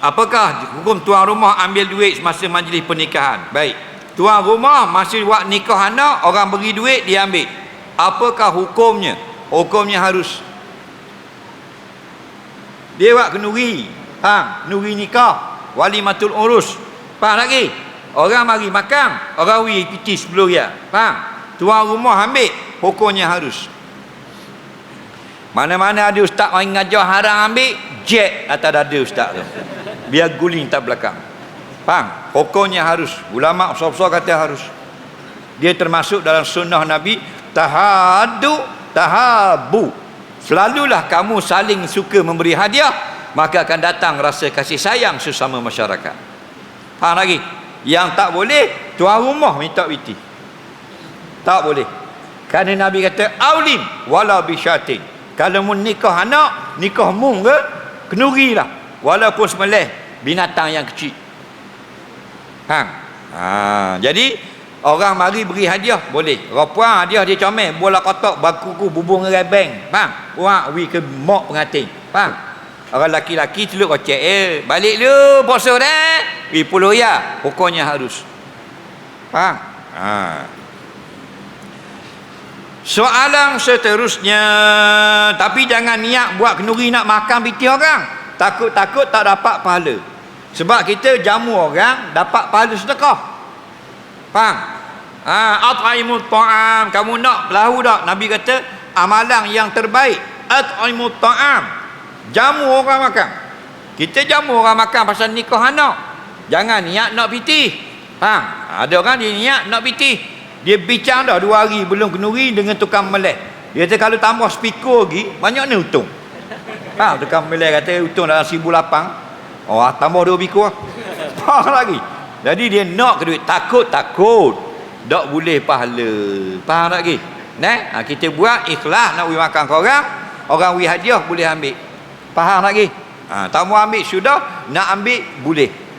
apakah hukum tuan rumah ambil duit semasa majlis pernikahan? Baik. Tuan rumah masa buat nikah anak orang beri duit dia ambil. Apakah hukumnya? Hukumnya harus. Dia buat kenuri. Faham kenuri nikah. Wali matul urus. Faham lagi orang mari makan orang wi piti 10 ya faham? Tuan rumah ambil hukumnya harus. Mana-mana ada ustaz main ngajar haram ambil jet atas dada ustaz tu biar guling tak belakang. Faham hukumnya harus. Ulama besar-besar kata harus. Dia termasuk dalam sunnah nabi tahadu tahabu. Selalulah kamu saling suka memberi hadiah maka akan datang rasa kasih sayang sesama masyarakat. Faham lagi yang tak boleh tuan rumah minta piti tak boleh. Kerana Nabi kata aulim wala bisyatin. Kalau mu nikah anak nikah mung ke kenuri lah walaupun semelih binatang yang kecil ha. ha. jadi orang mari beri hadiah boleh orang puan hadiah dia comel bola kotak bakuku bubung rebeng faham puan wi ke mok pengantin faham orang laki-laki celuk kocek eh balik lu puasa dah wi puluh ya pokoknya harus faham ha. Soalan seterusnya Tapi jangan niat buat kenuri nak makan piti orang Takut-takut tak dapat pahala. Sebab kita jamu orang Dapat pahala sedekah. Faham? Ha, At'imut ta'am. Kamu nak lahu tak? Nabi kata Amalan yang terbaik At'imut ta'am. Jamu orang makan. Kita jamu orang makan pasal nikah anak. Jangan niat nak piti Faham? Ada orang dia niat nak piti dia bincang dah dua hari belum kenuri dengan tukang melek. Dia kata kalau tambah speaker lagi banyak ni untung ha, tukang melek kata untung dalam seribu lapang. Oh tambah dua bikur apa lagi. Jadi dia nak ke duit? Takut takut. Tak boleh pahala. Faham lagi nah, ha, kita buat ikhlas nak pergi makan ke orang orang pergi hadiah boleh ambil. Faham lagi ha, tak mau ambil sudah nak ambil boleh